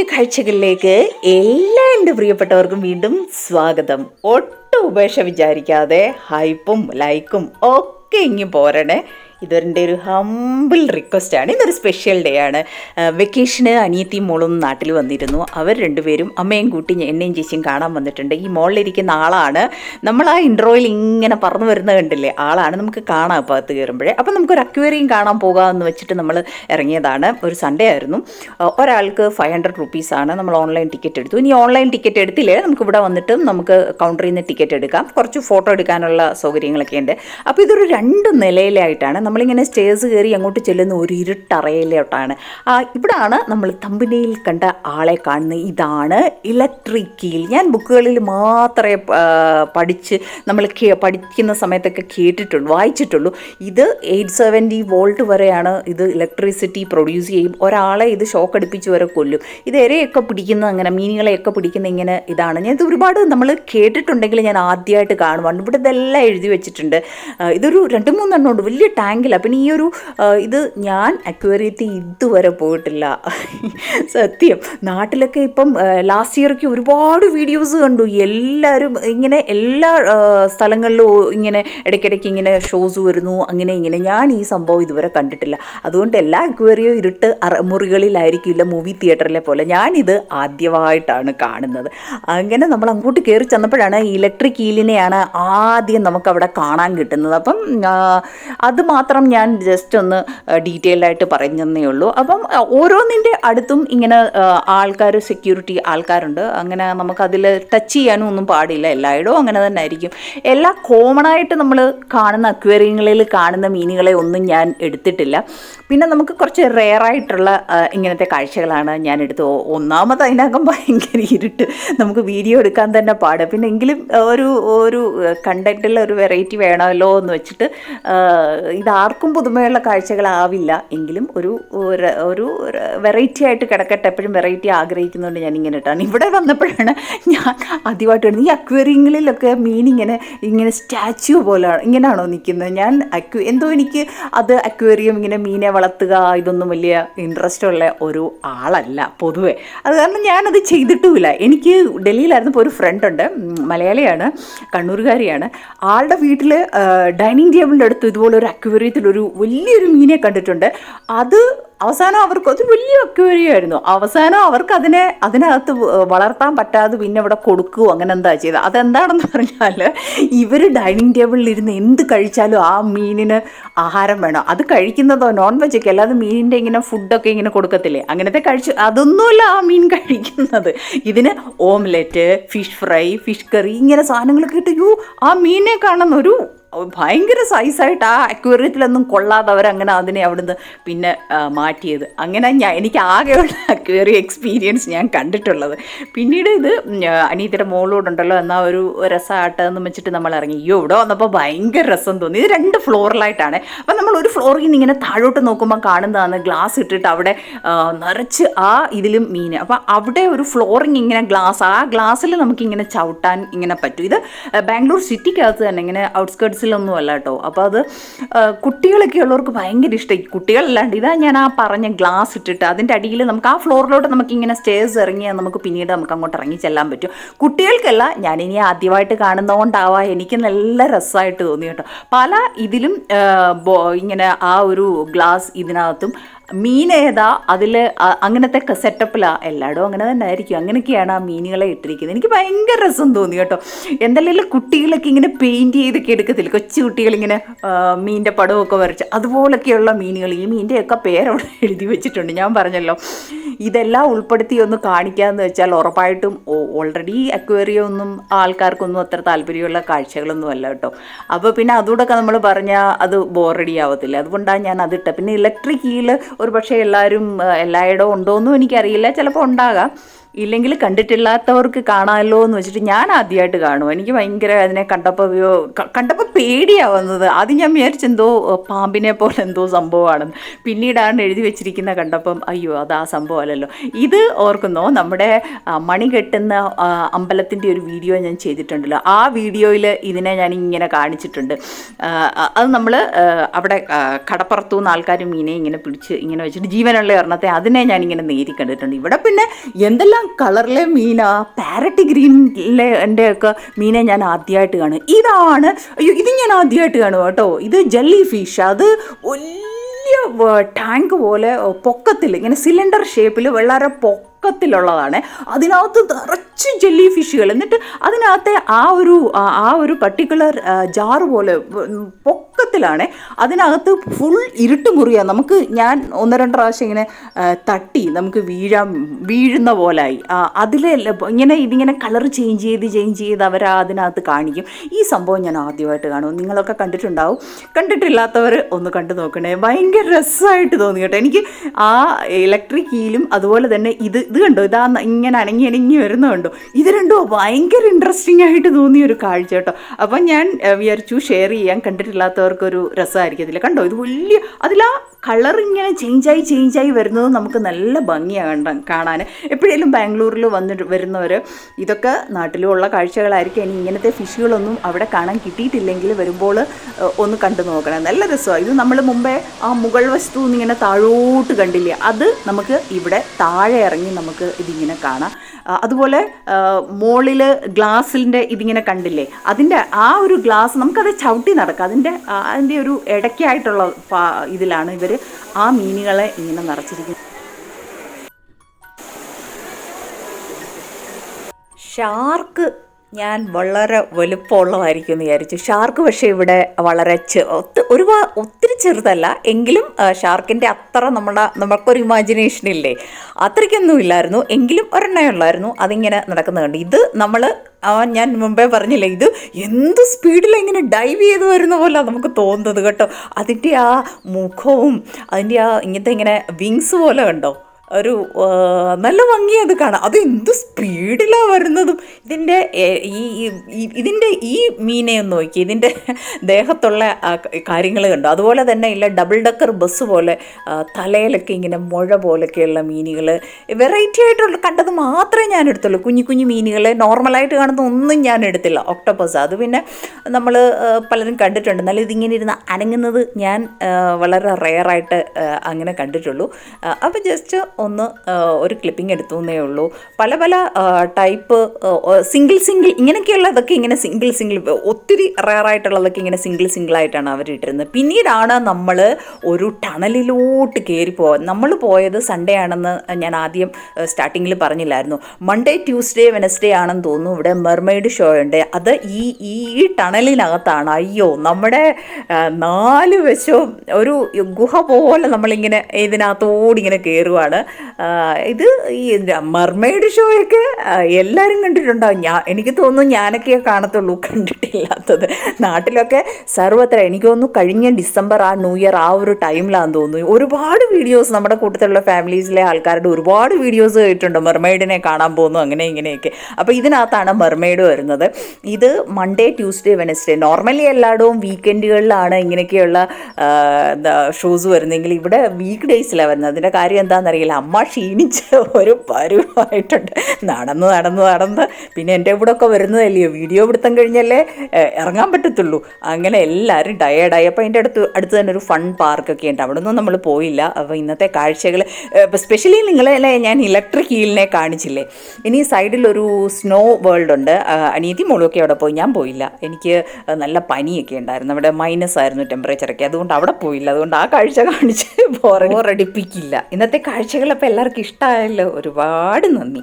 കാഴ്ചകളിലേക്ക് എല്ലാ എന്റെ പ്രിയപ്പെട്ടവർക്കും വീണ്ടും സ്വാഗതം. ഒട്ടും ഉപേക്ഷ വിചാരിക്കാതെ ഹൈപ്പും ലൈക്കും ഒക്കെ ഇങ്ങി പോരണേ. ഇതൊരെന്റെ ഒരു ഹമ്പിൾ റിക്വസ്റ്റ് ആണ്. ഇതൊരു സ്പെഷ്യൽ ഡേ ആണ്. വെക്കേഷന് അനിയത്തിയും മോളും നാട്ടിൽ വന്നിരുന്നു. അവർ രണ്ടുപേരും അമ്മയും കൂട്ടി എന്നെയും ചേച്ചിയും കാണാൻ വന്നിട്ടുണ്ട്. ഈ മോളിലിരിക്കുന്ന ആളാണ്. നമ്മൾ ആ ഇൻട്രോയിൽ ഇങ്ങനെ പറന്നു വരുന്നത് കണ്ടില്ലേ? ആളാണ്. നമുക്ക് കാണാം അപ്പോൾ അകത്ത് കയറുമ്പോഴേ. അപ്പം നമുക്കൊരു അക്വേറിയം കാണാൻ പോകാമെന്ന് വെച്ചിട്ട് നമ്മൾ ഇറങ്ങിയതാണ്. ഒരു സൺഡേ ആയിരുന്നു. ഒരാൾക്ക് ഫൈവ് ഹൺഡ്രഡ് റുപ്പീസാണ് നമ്മൾ ഓൺലൈൻ ടിക്കറ്റ് എടുത്തു. ഇനി ഓൺലൈൻ ടിക്കറ്റ് എടുത്തില്ലേ? നമുക്ക് ഇവിടെ വന്നിട്ടും നമുക്ക് കൗണ്ടറിൽ നിന്ന് ടിക്കറ്റ് എടുക്കാം. കുറച്ച് ഫോട്ടോ എടുക്കാനുള്ള സൗകര്യങ്ങളൊക്കെ ഉണ്ട്. അപ്പോൾ ഇതൊരു രണ്ട് നിലയിലായിട്ടാണ് നമ്മളിങ്ങനെ സ്റ്റേഴ്സ് കയറി അങ്ങോട്ട് ചെല്ലുന്ന ഒരു ഇരുട്ടറയിലോട്ടാണ്. ഇവിടാണ് നമ്മൾ തമ്പിനയിൽ കണ്ട ആളെ കാണുന്നത്. ഇതാണ് ഇലക്ട്രിക് കീൽ ഞാൻ ബുക്കുകളിൽ മാത്രമേ പഠിച്ച് നമ്മൾ പഠിക്കുന്ന സമയത്തൊക്കെ കേട്ടിട്ടുള്ളൂ വായിച്ചിട്ടുള്ളൂ. ഇത് എയ്റ്റ് സെവന്റി വോൾട്ട് വരെയാണ് ഇത് ഇലക്ട്രിസിറ്റി പ്രൊഡ്യൂസ് ചെയ്യും. ഒരാളെ ഇത് ഷോക്ക് അടുപ്പിച്ച് വരെ കൊല്ലും. ഇത് ഇരയൊക്കെ പിടിക്കുന്ന അങ്ങനെ മീനുകളെയൊക്കെ പിടിക്കുന്ന ഇങ്ങനെ ഇതാണ്. ഞാൻ ഇത് ഒരുപാട് നമ്മൾ കേട്ടിട്ടുണ്ടെങ്കിൽ ഞാൻ ആദ്യമായിട്ട് കാണുവാണ്. ഇവിടെ ഇതെല്ലാം എഴുതി വെച്ചിട്ടുണ്ട്. ഇതൊരു രണ്ട് മൂന്നെണ്ണം ഉണ്ട്. വലിയ ടാങ്കിലാണ് പിന്നെ ഈ ഒരു ഇത് ഞാൻ അക്വേറിയത്തിൽ ഇതുവരെ പോയിട്ടില്ല. സത്യം. നാട്ടിലൊക്കെ ഇപ്പം ലാസ്റ്റ് ഇയർക്ക് ഒരുപാട് വീഡിയോസ് കണ്ടു. എല്ലാവരും ഇങ്ങനെ എല്ലാ സ്ഥലങ്ങളിലും ഇങ്ങനെ ഇടയ്ക്കിടയ്ക്ക് ഇങ്ങനെ ഷോസ് വരുന്നു. അങ്ങനെ ഇങ്ങനെ. ഞാൻ ഈ സംഭവം ഇതുവരെ കണ്ടിട്ടില്ല. അതുകൊണ്ട് എല്ലാ അക്വേറിയോ ഇരുട്ട് മുറികളിലായിരിക്കില്ല മൂവി തിയേറ്ററിലെ പോലെ. ഞാനിത് ആദ്യമായിട്ടാണ് കാണുന്നത്. അങ്ങനെ നമ്മൾ അങ്ങോട്ട് കയറി ചെന്നപ്പോഴാണ് ഇലക്ട്രിക് ഈലിനെയാണ് ആദ്യം നമുക്ക് അവിടെ കാണാൻ കിട്ടുന്നത്. അപ്പം അത് മാത്രം ഞാൻ ജസ്റ്റ് ഒന്ന് ഡീറ്റെയിൽ ആയിട്ട് പറഞ്ഞതേ ഉള്ളൂ. അപ്പം ഓരോന്നിന്റെ അടുത്തും ഇങ്ങനെ ആൾക്കാർ സെക്യൂരിറ്റി ആൾക്കാരുണ്ട്. അങ്ങനെ നമുക്കതിൽ ടച്ച് ചെയ്യാനും ഒന്നും പാടില്ല. എല്ലായിടവും അങ്ങനെ തന്നെ ആയിരിക്കും എല്ലാ കോമൺ ആയിട്ട് നമ്മൾ കാണുന്ന അക്വേറിയങ്ങളിൽ കാണുന്ന മീനുകളെ ഒന്നും ഞാൻ എടുത്തിട്ടില്ല. പിന്നെ നമുക്ക് കുറച്ച് റെയറായിട്ടുള്ള ഇങ്ങനത്തെ കാഴ്ചകളാണ് ഞാൻ എടുത്തു. ഒന്നാമത് അതിനകം ഭയങ്കര ഇരുട്ട്. നമുക്ക് വീഡിയോ എടുക്കാൻ തന്നെ പാട്. പിന്നെ എങ്കിലും ഒരു ഒരു കണ്ടന്റിൽ ഒരു വെറൈറ്റി വേണമല്ലോ എന്ന് വെച്ചിട്ട് ആ, ഇതാർക്കും പുതുമയുള്ള കാഴ്ചകളാവില്ല. എങ്കിലും ഒരു ഒരു- വെറൈറ്റി ആയിട്ട് കിടക്കട്ടെ. എപ്പോഴും വെറൈറ്റി ആഗ്രഹിക്കുന്നുണ്ട് ഞാൻ ഇങ്ങനെ ഇട്ടാണ് ഇവിടെ വന്നപ്പോഴാണ് ഞാൻ ആദ്യമായിട്ട് വരുന്നത്. ഈ അക്വേറിയങ്ങളിലൊക്കെ മീൻ ഇങ്ങനെ ഇങ്ങനെ സ്റ്റാച്യു പോലെയാണ് ഇങ്ങനെയാണോ നിൽക്കുന്നത്? ഞാൻ അക്വ എന്തോ എനിക്ക് അത് അക്വേറിയം ഇങ്ങനെ മീനെ വളർത്തുക ഇതൊന്നും വലിയ ഇൻട്രസ്റ്റ് ഉള്ള ഒരു ആളല്ല പൊതുവേ. അത് കാരണം ഞാനത് ചെയ്തിട്ടുമില്ല. എനിക്ക് ഡൽഹിയിലായിരുന്നപ്പോൾ ഒരു ഫ്രണ്ട് ഉണ്ട് മലയാളിയാണ് കണ്ണൂരുകാരിയാണ്. ആളുടെ വീട്ടിൽ ഡൈനിങ് ടേബിളിന്റെ അടുത്ത് ഇതുപോലെ ഒരു അക്വേറിയത്തിൽ ഒരു വലിയൊരു മീനെ കണ്ടിട്ടുണ്ട്. അത് അവസാനം അവർക്ക് അത് വലിയ അക്വേറിയമായിരുന്നു അവസാനം അവർക്ക് അതിനെ അതിനകത്ത് വളർത്താൻ പറ്റാതെ പിന്നെ ഇവിടെ കൊടുക്കുകയോ അങ്ങനെ എന്താ ചെയ്തത്? അതെന്താണെന്ന് പറഞ്ഞാൽ ഇവർ ഡൈനിങ് ടേബിളിൽ ഇരുന്ന് എന്ത് കഴിച്ചാലും ആ മീനിന് ആഹാരം വേണം. അത് കഴിക്കുന്നതോ നോൺ വെജ് ഒക്കെ അല്ലാതെ മീനിന്റെ ഇങ്ങനെ ഫുഡൊക്കെ ഇങ്ങനെ കൊടുക്കത്തില്ലേ? അങ്ങനത്തെ കഴിച്ച് അതൊന്നുമല്ല ആ മീൻ കഴിക്കുന്നത്. ഇതിന് omelette fish fry fish curry ഇങ്ങനെ സാധനങ്ങളൊക്കെ ഇട്ട് യൂ ആ മീനെ കാണുന്ന ഒരു ഭയങ്കര സൈസായിട്ട് ആ അക്വേറിയത്തിലൊന്നും കൊള്ളാതെ അവരങ്ങനെ അതിനെ അവിടുന്ന് പിന്നെ മാറ്റിയത്. അങ്ങനെ ഞാൻ എനിക്ക് ആകെയുള്ള അക്വേറിയം എക്സ്പീരിയൻസ് ഞാൻ കണ്ടിട്ടുള്ളത്. പിന്നീട് ഇത് ഉം, അനീതിയുടെ മോളോടുണ്ടല്ലോ എന്നാൽ ഒരു രസമായിട്ട് എന്ന് വെച്ചിട്ട് നമ്മൾ ഇറങ്ങി അയ്യോ ഇവിടെ വന്നപ്പോൾ ഭയങ്കര രസം തോന്നി. ഇത് രണ്ട് ഫ്ലോറിലായിട്ടാണ്. അപ്പം നമ്മൾ ഒരു ഫ്ലോറിൽ നിന്ന് ഇങ്ങനെ താഴോട്ട് നോക്കുമ്പോൾ കാണുന്നതാണ് ഗ്ലാസ് ഇട്ടിട്ട് അവിടെ നിറച്ച് ആ ഇതിലും മീൻ. അപ്പോൾ അവിടെ ഒരു ഫ്ലോറിങ് ഇങ്ങനെ ഗ്ലാസ് ആ ഗ്ലാസ്സിൽ നമുക്കിങ്ങനെ ചവിട്ടാൻ ഇങ്ങനെ പറ്റും. ഇത് ബാംഗ്ലൂർ സിറ്റിക്കകത്ത് തന്നെ ഇങ്ങനെ ഔട്ട്സ്കേർട്സിലൊന്നും അല്ല കേട്ടോ. അപ്പോൾ അത് കുട്ടികളൊക്കെ ഉള്ളവർക്ക് ഭയങ്കര ഇഷ്ടം. കുട്ടികളല്ലാണ്ട് ഇതാ ഞാൻ ആ പറഞ്ഞ ഗ്ലാസ് ഇട്ടിട്ട് അതിന്റെ അടിയിൽ നമുക്ക് ആ ഫ്ലോറിലോട്ട് നമുക്ക് ഇങ്ങനെ സ്റ്റേഴ്സ് ഇറങ്ങിയാൽ നമുക്ക് പിന്നീട് നമുക്ക് അങ്ങോട്ട് ഇറങ്ങി ചെല്ലാൻ പറ്റും. കുട്ടികൾക്കല്ല ഞാനിനി ആദ്യമായിട്ട് കാണുന്നതുകൊണ്ടാവാം എനിക്ക് നല്ല രസമായിട്ട് തോന്നി കേട്ടോ. പല ഇതിലും ഇങ്ങനെ ആ ഒരു ഗ്ലാസ് ഇതിനകത്തും മീൻ ഏതാ അതിൽ അങ്ങനത്തെ സെറ്റപ്പിലാണ് എല്ലായിടവും അങ്ങനെ തന്നെ ആയിരിക്കും. അങ്ങനെയൊക്കെയാണ് ആ മീനുകളെ ഇട്ടിരിക്കുന്നത്. എനിക്ക് ഭയങ്കര രസം തോന്നി കേട്ടോ. എന്തെല്ലാം കുട്ടികളൊക്കെ ഇങ്ങനെ പെയിന്റ് ചെയ്തൊക്കെ എടുക്കത്തില്ല? കൊച്ചു കുട്ടികളിങ്ങനെ മീനിന്റെ പടമൊക്കെ വരച്ച്. അതുപോലൊക്കെയുള്ള മീനുകൾ. ഈ മീനിന്റെയൊക്കെ പേരവിടെ എഴുതി വെച്ചിട്ടുണ്ട്. ഞാൻ പറഞ്ഞല്ലോ ഇതെല്ലാം ഉൾപ്പെടുത്തി ഒന്ന് കാണിക്കാമെന്ന് വെച്ചാൽ ഉറപ്പായിട്ടും ഓൾറെഡി അക്വേറിയം ഒന്നും ആൾക്കാർക്കൊന്നും അത്ര താല്പര്യമുള്ള കാഴ്ചകളൊന്നും അല്ല കേട്ടോ. അപ്പോൾ പിന്നെ അതുകൂടെയൊക്കെ നമ്മൾ പറഞ്ഞാൽ അത് ബോറടി ആവത്തില്ല. അതുകൊണ്ടാണ് ഞാൻ അതിട്ട പിന്നെ ഇലക്ട്രിക് കീൽ ഒരു പക്ഷേ എല്ലാവരും എല്ലായിടവും ഉണ്ടോയെന്നും എനിക്കറിയില്ല. ചിലപ്പോൾ ഉണ്ടാകാം. ഇല്ലെങ്കിൽ കണ്ടിട്ടില്ലാത്തവർക്ക് കാണാമല്ലോ എന്ന് വെച്ചിട്ട് ഞാൻ ആദ്യമായിട്ട് കാണും. എനിക്ക് ഭയങ്കര അതിനെ കണ്ടപ്പോൾ കണ്ടപ്പോൾ പേടിയാണ് വന്നത്. ആദ്യം ഞാൻ വിചാരിച്ചെന്തോ പാമ്പിനെ പോലെ എന്തോ സംഭവമാണെന്ന് പിന്നീടാണ് എഴുതി വെച്ചിരിക്കുന്ന കണ്ടപ്പം അയ്യോ അത് ആ സംഭവമല്ലല്ലോ. ഇത് ഓർക്കുന്നോ നമ്മുടെ മണി കെട്ടുന്ന അമ്പലത്തിന്റെ ഒരു വീഡിയോ ഞാൻ ചെയ്തിട്ടുണ്ടല്ലോ. ആ വീഡിയോയിൽ ഇതിനെ ഞാൻ ഇങ്ങനെ കാണിച്ചിട്ടുണ്ട്. അത് നമ്മൾ അവിടെ കടപ്പുറത്തു നിന്ന് ആൾക്കാർ മീനെ ഇങ്ങനെ പിടിച്ച് ഇങ്ങനെ വെച്ചിട്ട് ജീവനുള്ള ഒരെണ്ണത്തെ അതിനെ ഞാനിങ്ങനെ നേരി കണ്ടിട്ടുണ്ട് ഇവിടെ പിന്നെ എന്തെല്ലാം കളറിലെ മീനാ പാരറ്റ് ഗ്രീനിലെ എന്റെ ഒക്കെ മീനെ ഞാൻ ആദ്യമായിട്ട് കാണും. ഇതാണ് അയ്യോ ഇത് ഞാൻ ആദ്യമായിട്ട് കാണും കേട്ടോ. ഇത് ജെല്ലി ഫിഷ്. അത് വലിയ ടാങ്ക് പോലെ പൊക്കത്തിൽ ഇങ്ങനെ സിലിണ്ടർ ഷേപ്പിൽ വളരെ പൊക്കത്തിലുള്ളതാണ് അതിനകത്ത് നിറച്ച് ജെല്ലി ഫിഷുകൾ എന്നിട്ട് അതിനകത്തെ ആ ഒരു ആ ഒരു പർട്ടിക്കുലർ ജാറ് പോലെ പൊക്കത്തിലാണ്. അതിനകത്ത് ഫുൾ ഇരുട്ട് മുറിയാണ് നമുക്ക് ഞാൻ ഒന്ന് രണ്ട് പ്രാവശ്യം ഇങ്ങനെ തട്ടി നമുക്ക് വീഴാൻ വീഴുന്ന പോലായി. അതിലെ ഇങ്ങനെ ഇതിങ്ങനെ കളർ ചേഞ്ച് ചെയ്ത് ചേഞ്ച് ചെയ്ത് അവർ അതിനകത്ത് കാണിക്കും. ഈ സംഭവം ഞാൻ ആദ്യമായിട്ട് കാണും. നിങ്ങളൊക്കെ കണ്ടിട്ടുണ്ടാവും. കണ്ടിട്ടില്ലാത്തവർ ഒന്ന് കണ്ടു നോക്കണേ. ഭയങ്കര രസമായിട്ട് തോന്നി കേട്ടോ. എനിക്ക് ആ ഇലക്ട്രിക് കീലും അതുപോലെ തന്നെ ഇത് ഇത് കണ്ടോ? ഇതാ ഇങ്ങനെ അനങ്ങി അനങ്ങി വരുന്നുണ്ടോ ഇത് രണ്ടോ ഭയങ്കര ഇൻട്രസ്റ്റിംഗ് ആയിട്ട് തോന്നിയ ഒരു കാഴ്ച കേട്ടോ. അപ്പം ഞാൻ വിചാരിച്ചു ഷെയർ ചെയ്യാൻ കണ്ടിട്ടില്ലാത്തവർക്കൊരു രസമായിരിക്കത്തില്ല. കണ്ടോ? ഇത് വലിയ അതിലാ കളർ ഇങ്ങനെ ചേഞ്ചായി ചേഞ്ചായി വരുന്നത് നമുക്ക് നല്ല ഭംഗിയാണ് കാണാൻ എപ്പോഴേലും ബാംഗ്ലൂരിൽ വന്നിട്ട് വരുന്നവർ ഇതൊക്കെ നാട്ടിലുമുള്ള കാഴ്ചകളായിരിക്കും. ഇനി ഇങ്ങനത്തെ ഫിഷുകളൊന്നും അവിടെ കാണാൻ കിട്ടിയിട്ടില്ലെങ്കിൽ വരുമ്പോൾ ഒന്ന് കണ്ടു നോക്കണം. നല്ല രസമാണ് ഇത് നമ്മൾ മുമ്പേ ആ മുകൾ വസ്തു ഇങ്ങനെ താഴോട്ട് കണ്ടില്ലേ? അത് നമുക്ക് ഇവിടെ താഴെ ഇറങ്ങി നമുക്ക് ഇതിങ്ങനെ കാണാം. അതുപോലെ മോളിൽ ഗ്ലാസിന്റെ ഇതിങ്ങനെ കണ്ടില്ലേ? അതിന്റെ ആ ഒരു ഗ്ലാസ് നമുക്കത് ചവിട്ടി നടക്കാം. അതിന്റെ അതിന്റെ ഒരു ഇടയ്ക്കായിട്ടുള്ള ഇതിലാണ് ഇവർ ആ മീനുകളെ ഇങ്ങനെ നിറച്ചിരിക്കുന്നത്. ഷാർക്ക് ഞാൻ വളരെ വലുപ്പമുള്ളതായിരിക്കും എന്ന് വിചാരിച്ചു. ഷാർക്ക് പക്ഷേ ഇവിടെ വളരെ ഒരു ഒത്ത- ഒത്തിരി ചെറുതല്ല. എങ്കിലും ഷാർക്കിന്റെ അത്ര നമ്മുടെ നമുക്കൊരു ഇമാജിനേഷൻ ഇല്ലേ? അത്രയ്ക്കൊന്നും ഇല്ലായിരുന്നു. എങ്കിലും ഒരെണ്ണേ ഉള്ളായിരുന്നു. അതിങ്ങനെ നടക്കുന്നതുകൊണ്ട് ഇത് നമ്മൾ ഞാൻ മുമ്പേ പറഞ്ഞില്ലേ ഇത് എന്ത് സ്പീഡിൽ ഇങ്ങനെ ഡൈവ് ചെയ്ത് വരുന്ന പോലെ നമുക്ക് തോന്നുന്നത് കേട്ടോ. അതിന്റെ ആ മുഖവും അതിന്റെ ആ ഇങ്ങനത്തെ ഇങ്ങനെ വിങ്സ് പോലെ കണ്ടോ? ഒരു നല്ല ഭംഗി അത് കാണാം. അത് എന്ത് സ്പീഡിലാണ് വരുന്നതും. ഇതിന്റെ ഈ ഇതിന്റെ ഈ മീനെ ഒന്ന് നോക്കി. ഇതിന്റെ ദേഹത്തുള്ള കാര്യങ്ങൾ കണ്ടു? അതുപോലെ തന്നെ ഇല്ല ഡബിൾ ഡക്കർ ബസ് പോലെ തലയിലൊക്കെ ഇങ്ങനെ മുഴ പോലൊക്കെയുള്ള മീനുകൾ വെറൈറ്റി ആയിട്ടുള്ള കണ്ടത് മാത്രമേ ഞാൻ എടുത്തുള്ളൂ. കുഞ്ഞു കുഞ്ഞു മീനുകൾ നോർമലായിട്ട് കാണുന്ന ഒന്നും ഞാൻ എടുത്തില്ല. ഒക്ടോപ്പസ്. അത് പിന്നെ നമ്മൾ പലരും കണ്ടിട്ടുണ്ട്. എന്നാലും ഇതിങ്ങനെ ഇരുന്ന് അനങ്ങുന്നത് ഞാൻ വളരെ റെയറായിട്ട് അങ്ങനെ കണ്ടിട്ടുള്ളൂ. അപ്പോൾ ജസ്റ്റ് ഒന്ന് ഒരു ക്ലിപ്പിംഗ് എടുത്തു എന്നേ ഉള്ളൂ. പല പല ടൈപ്പ് സിംഗിൾ സിംഗിൾ ഇങ്ങനെയൊക്കെയുള്ളതൊക്കെ ഇങ്ങനെ സിംഗിൾ സിംഗിൾ ഒത്തിരി റയറായിട്ടുള്ളതൊക്കെ ഇങ്ങനെ സിംഗിൾ സിംഗിൾ ആയിട്ടാണ് അവർ ഇട്ടിരുന്നത്. പിന്നീടാണ് നമ്മൾ ഒരു ടണലിലോട്ട് കയറി പോകാൻ നമ്മൾ പോയത് സൺഡേ ആണെന്ന് ഞാൻ ആദ്യം സ്റ്റാർട്ടിങ്ങിൽ പറഞ്ഞില്ലായിരുന്നു. മൺഡേ ട്യൂസ്ഡേ വെനസ്ഡേ ആണെന്ന് തോന്നുന്നു. ഇവിടെ മെർമെയ്ഡ് ഷോ ഉണ്ട്. അത് ഈ ഈ ടണലിനകത്താണ്. അയ്യോ നമ്മുടെ നാല് വശവും ഒരു ഗുഹ പോലെ നമ്മളിങ്ങനെ ഇതിനകത്തോടിങ്ങനെ കയറുവാണ് ഇത് ഈ മർമെയ്ഡ് ഷോയൊക്കെ എല്ലാവരും കണ്ടിട്ടുണ്ടാവും ഞാൻ എനിക്ക് തോന്നുന്നു ഞാനൊക്കെ കാണത്തുള്ളൂ. കണ്ടിട്ടില്ലാത്തത്. നാട്ടിലൊക്കെ സർവത്ര എനിക്ക് തോന്നുന്നു കഴിഞ്ഞ ഡിസംബർ ആ ന്യൂ ഇയർ ആ ഒരു ടൈമിലാണെന്ന് തോന്നുന്നു. ഒരുപാട് വീഡിയോസ് നമ്മുടെ കൂട്ടത്തിലുള്ള ഫാമിലീസിലെ ആൾക്കാരുടെ ഒരുപാട് വീഡിയോസ് കേട്ടിട്ടുണ്ട്. മെർമെയ്ഡിനെ കാണാൻ പോകുന്നു അങ്ങനെ ഇങ്ങനെയൊക്കെ. അപ്പോൾ ഇതിനകത്താണ് മെർമെയ്ഡ് വരുന്നത്. ഇത് മൺഡേ ട്യൂസ്ഡേ വെനസ്ഡേ നോർമലി എല്ലായിടവും വീക്കെൻഡുകളിലാണ് ഇങ്ങനെയൊക്കെയുള്ള ഷോസ് വരുന്നതെങ്കിൽ ഇവിടെ വീക്ക് ഡേയ്സിലാണ് വരുന്നത്. അതിന്റെ കാര്യം എന്താണെന്നറിയില്ല അമ്മ ക്ഷീണിച്ച് ഒരു പരുവായിട്ടുണ്ട്. നടന്ന് നടന്ന് നടന്ന്. പിന്നെ എന്റെ കൂടെ ഒക്കെ വരുന്നതല്ലയോ വീഡിയോ പിടുത്തം കഴിഞ്ഞല്ലേ? ഇറങ്ങാൻ പറ്റത്തുള്ളൂ. അങ്ങനെ എല്ലാവരും ടയേർഡായി അപ്പോൾ അതിന്റെ അടുത്ത് അടുത്ത് തന്നെ ഒരു ഫൺ പാർക്കൊക്കെ ഉണ്ട്. അവിടെ ഒന്നും നമ്മൾ പോയില്ല. അപ്പോൾ ഇന്നത്തെ കാഴ്ചകൾ സ്പെഷ്യലി നിങ്ങളെ ഞാൻ ഇലക്ട്രിക് ഹീലിനെ കാണിച്ചില്ലേ? ഇനി സൈഡിലൊരു സ്നോ വേൾഡ് ഉണ്ട്. അനീതി മോളൊക്കെ അവിടെ പോയി. ഞാൻ പോയില്ല. എനിക്ക് നല്ല പനിയൊക്കെ ഉണ്ടായിരുന്നു. അവിടെ മൈനസ് ആയിരുന്നു ടെമ്പറേച്ചറൊക്കെ അതുകൊണ്ട് അവിടെ പോയില്ല. അതുകൊണ്ട് ആ കാഴ്ച കാണിച്ച് ബോറടിപ്പിക്കില്ല ഇന്നത്തെ കാഴ്ചകൾ അപ്പോൾ എല്ലാവർക്കും ഇഷ്ടമായല്ലോ ഒരുപാട് നന്ദി.